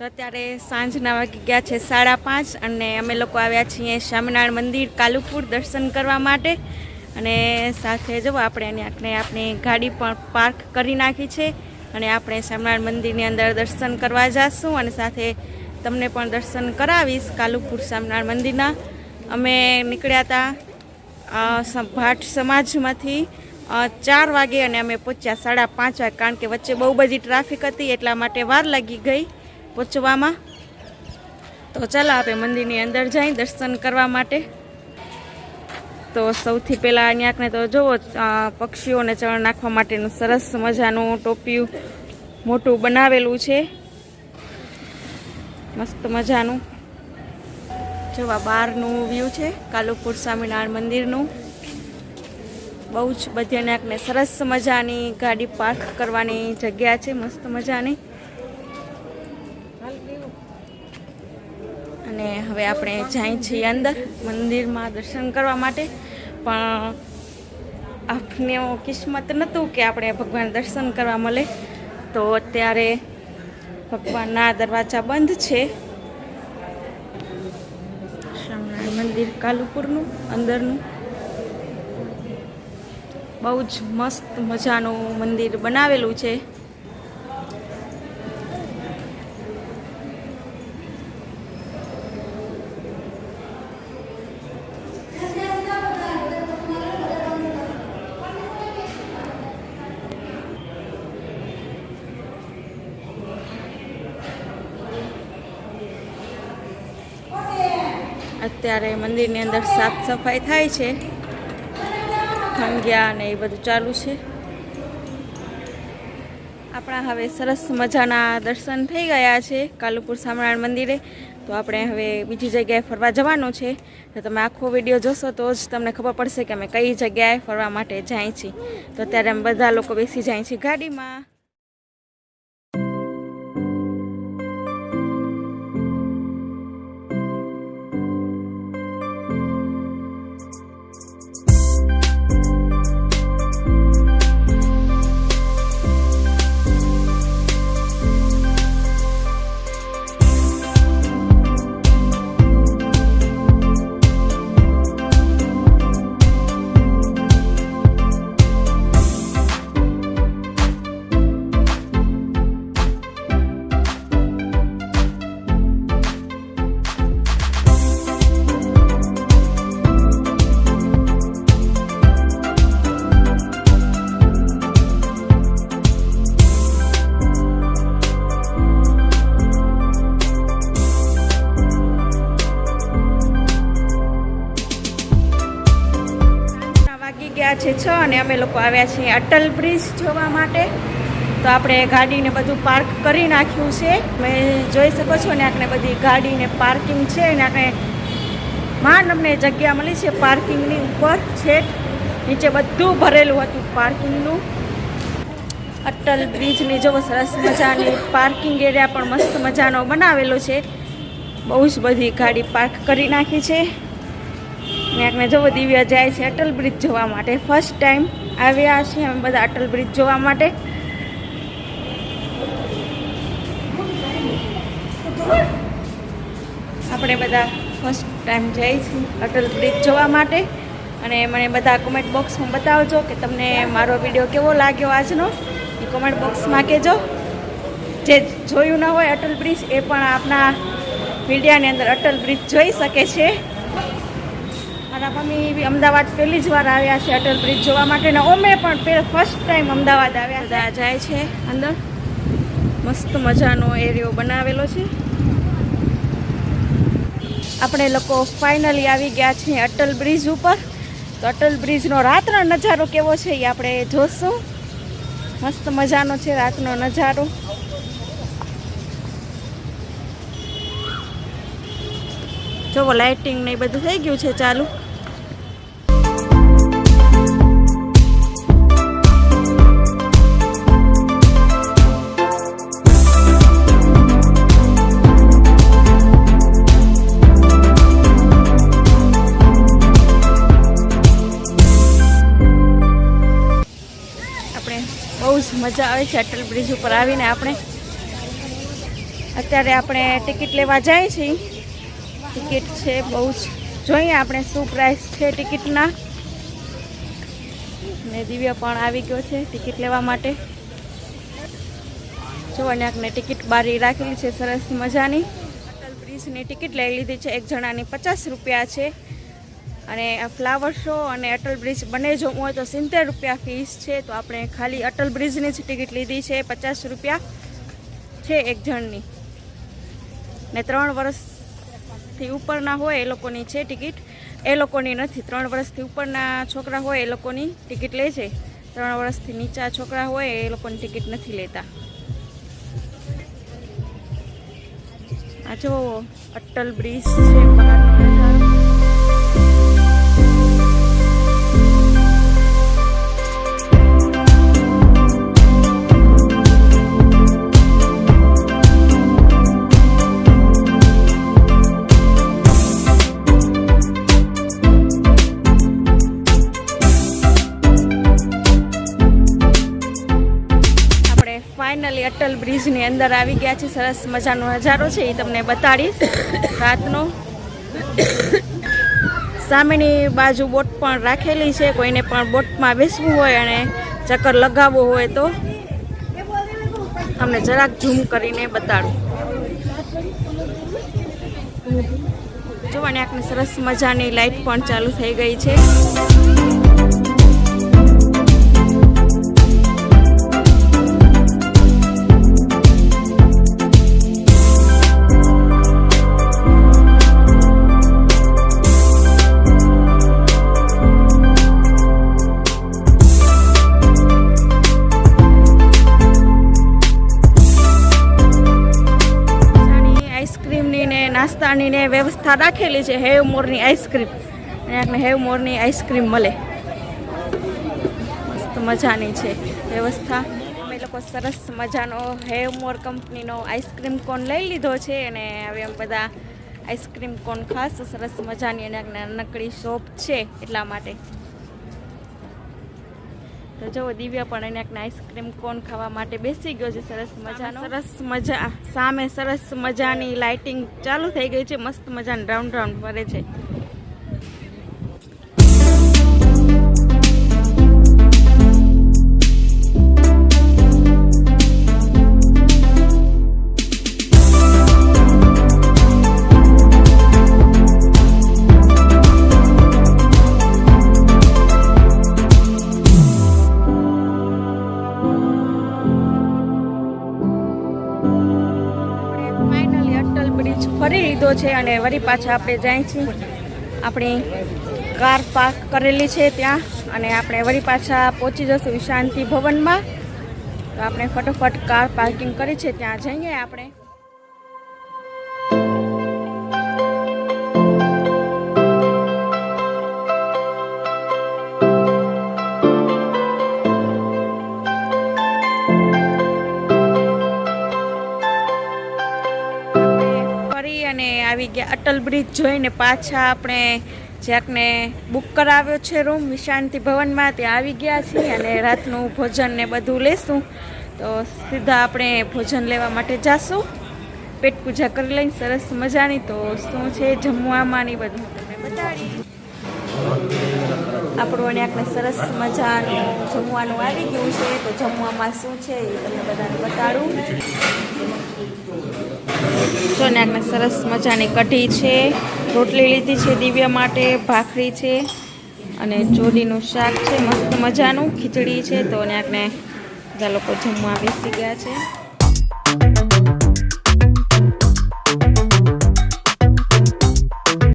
તો અત્યારે સાંજના વાગી ગયા છે સાડા પાંચ અને અમે લોકો આવ્યા છીએ સ્વામિનારાયણ મંદિર કાલુપુર દર્શન કરવા માટે. અને સાથે જો આપણે એને આપણે આપણી ગાડી પણ પાર્ક કરી નાખી છે અને આપણે સ્વામિનારાયણ મંદિરની અંદર દર્શન કરવા જઈશું અને સાથે તમને પણ દર્શન કરાવીશ કાલુપુર સ્વામિનારાયણ મંદિરના. અમે નીકળ્યા હતા ભાટ સમાજમાંથી ચાર વાગે અને અમે પહોંચ્યા સાડા પાંચ વાગે. કારણ કે વચ્ચે બહુ બધી ટ્રાફિક હતી એટલા માટે વાર લાગી ગઈ. પહોંચવામાં. તો ચાલો આપણે મંદિરની અંદર જઈ દર્શન કરવા માટે. તો સૌથી પહેલાં અહીંયાકને તો જુઓ પક્ષીઓને ચણ નાખવા માટેનું સરસ મજાનું ટોપિયું મોટું બનાવેલું છે. મસ્ત મજાનું. જોવા બહારનું વ્યૂ છે, કાલુપુર સ્વામિનારાયણ મંદિરનું. બહુ જ બધ્યાનાકને સરસ મજાની ગાડી પાર્ક કરવાની જગ્યા છે, મસ્ત મજાની. અને હવે આપણે જાય છીએ અંદર મંદિરમાં દર્શન કરવા માટે. પણ આપને કિસ્મત નહોતું કે આપણે ભગવાન દર્શન કરવા મળે. તો અત્યારે ભગવાનના દરવાજા બંધ છે. સ્વામિનારાયણ મંદિર કાલુપુરનું, અંદરનું. બહુ જ મસ્ત મજાનું મંદિર બનાવેલું છે. અત્યારે મંદિરની અંદર સાફ સફાઈ થાય છે. ખંગ્યા ને એ બધું ચાલુ છે. આપણા હવે સરસ મજાના દર્શન થઈ ગયા છે કાલુપુર સ્વામિનારાયણ મંદિરે. તો આપણે હવે બીજી જગ્યાએ ફરવા જવાનું છે. તો તમે આખો વીડિયો જોશો તો જ તમને ખબર પડશે કે અમે કઈ જગ્યાએ ફરવા માટે જાય છીએ. તો અત્યારે અમે બધા લોકો બેસી જાય છીએ ગાડીમાં. છે અને અમે લોકો આવ્યા છીએ અટલ બ્રિજ જોવા માટે. તો આપણે ગાડીને બધું પાર્ક કરી નાખ્યું છે. તમે જોઈ શકો છો ને આપણે બધી ગાડીને પાર્કિંગ છે અને આપણે માંડ અમને જગ્યા મળી છે પાર્કિંગની ઉપર, છેક. નીચે બધું ભરેલું હતું પાર્કિંગનું. અટલ બ્રિજની જોવો સરસ મજાની પાર્કિંગ એરિયા પણ મસ્ત મજાનો બનાવેલો છે. બહુ જ બધી ગાડી પાર્ક કરી નાખી છે. ને જોવો, દિવ્યા જાય છે અટલ બ્રિજ જોવા માટે. ફર્સ્ટ ટાઈમ આવ્યા છીએ અમે બધા અટલ બ્રિજ જોવા માટે. આપણે બધા ફર્સ્ટ ટાઈમ જઈએ છીએ અટલ બ્રિજ જોવા માટે. અને મને બધા કોમેન્ટ બોક્સમાં બતાવજો કે તમને મારો વીડિયો કેવો લાગ્યો આજનો. એ કોમેન્ટ બોક્સમાં કહેજો. જે જોયું ન હોય અટલ બ્રિજ, એ પણ આપણા મીડિયાની અંદર અટલ બ્રિજ જોઈ શકે છે. મારા મમ્મી અમદાવાદ પહેલી જ વાર આવ્યા છે અટલ બ્રિજ જોવા માટે ને અમે પણ ફર્સ્ટ ટાઈમ અમદાવાદ આવ્યા. બધા જાય છે અંદર. મસ્ત મજાનો એરિયો બનાવેલો છે. આપણે લોકો ફાઇનલી આવી ગયા છીએ અટલ બ્રિજ ઉપર. તો અટલ બ્રિજનો રાતનો નજારો કેવો છે એ આપણે જોશું. મસ્ત મજાનો છે રાતનો નજારો. જોવો લાઇટિંગ ને એ બધું થઈ ગયું છે ચાલુ. આવે છે અટલ બ્રિજ ઉપર આવીને આપણે. અત્યારે આપણે ટિકિટ લેવા જઈએ છીએ. ટિકિટ છે બહુ જ. જોઈએ આપણે શું પ્રાઇસ છે ટિકિટના. ને દિવ્ય પણ આવી ગયો છે ટિકિટ લેવા માટે. જો અને ટિકિટ બારી રાખેલી છે સરસ મજાની. અટલ બ્રિજની ટિકિટ લઈ લીધી છે એક જણાની પચાસ રૂપિયા છે. અને ફ્લાવર શો અને અટલ બ્રિજ બંને જો હોય તો સિત્તેર રૂપિયા ફીસ છે, તો આપણે ખાલી અટલ બ્રિજની જ ટિકિટ લીધી છે, પચાસ રૂપિયા છે એક જણની. ને ત્રણ વર્ષથી ઉપરના હોય એ લોકોની છે ટિકિટ એ લોકોની નથી, ત્રણ વર્ષથી ઉપરના છોકરા હોય એ લોકોની ટિકિટ લે છે. ત્રણ વર્ષથી નીચા છોકરા હોય એ લોકોની ટિકિટ નથી લેતા. આ જો અટલ બ્રિજ છે બહારનો ફાઇનલી અટલ બ્રિજની અંદર આવી ગયા છે. સરસ મજાનો નજારો છે એ તમને બતાડીશ. રાતનો. સામેની બાજુ બોટ પણ રાખેલી છે. કોઈને પણ બોટમાં બેસવું હોય અને ચક્કર લગાવવો હોય તો તમને જરાક ઝૂમ કરીને બતાડું. જોવાની આખને સરસ મજાની લાઈટ પણ ચાલુ થઈ ગઈ છે. ને ને વ્યવસ્થા રાખેલી છે હેવ મોરની આઈસ્ક્રીમ. અને આપણે હેવ મોરની આઈસ્ક્રીમ મળે. મસ્ત મજાની છે વ્યવસ્થા. અમે લોકો સરસ મજાનો હેવ મોર કંપનીનો આઈસ્ક્રીમ કોન લઈ લીધો છે અને હવે અમે બધા આઈસ્ક્રીમ કોન ખાસ સરસ મજાની અને નકળી શોપ છે એટલા માટે. તો જો દિવ્યા પણ એને એક આઈસ્ક્રીમ કોન ખાવા માટે બેસી ગયો છે. સરસ મજાનો. સરસ મજા સામે સરસ મજાની લાઇટિંગ ચાલુ થઈ ગઈ છે. મસ્ત મજાની રાઉન્ડ રાઉન્ડ ફરે છે. લીધો છે અને વળી પાછા આપણે જાય છીએ. આપણી કાર પાર્ક કરેલી છે ત્યાં અને આપણે વળી પાછા પહોંચી જશું શાંતિ ભવનમાં. તો આપણે ફટોફટ કાર પાર્કિંગ કરી છે, ત્યાં જઈએ આપણે આપણે. આવી ગયા. અટલ બ્રિજ જોઈને પાછા આપણે જ્યાંકને બુક કરાવ્યો છે રૂમ વિશાંતિ ભવનમાં, ત્યાં આવી ગયા છીએ અને રાતનું ભોજન ને બધું લેશું. તો સીધા આપણે ભોજન લેવા માટે જાશું. પેટ પૂજા કરી લઈને સરસ મજાની. તો શું છે જમવામાં ને બધું? તમને બતાડી. આપણું અને આપણે સરસ મજાનું જમવાનું આવી ગયું છે. તો જમવામાં શું છે એ તમને બધાને બતાડું. જો ને સરસ મજાની કઢી છે, રોટલી લીધી છે દિવ્ય માટે, ભાખરી છે અને ચોરીનું શાક છે, મસ્ત મજાનું ખીચડી છે. તો ને આપણે બધા લોકો જમવા બેસી ગયા છે.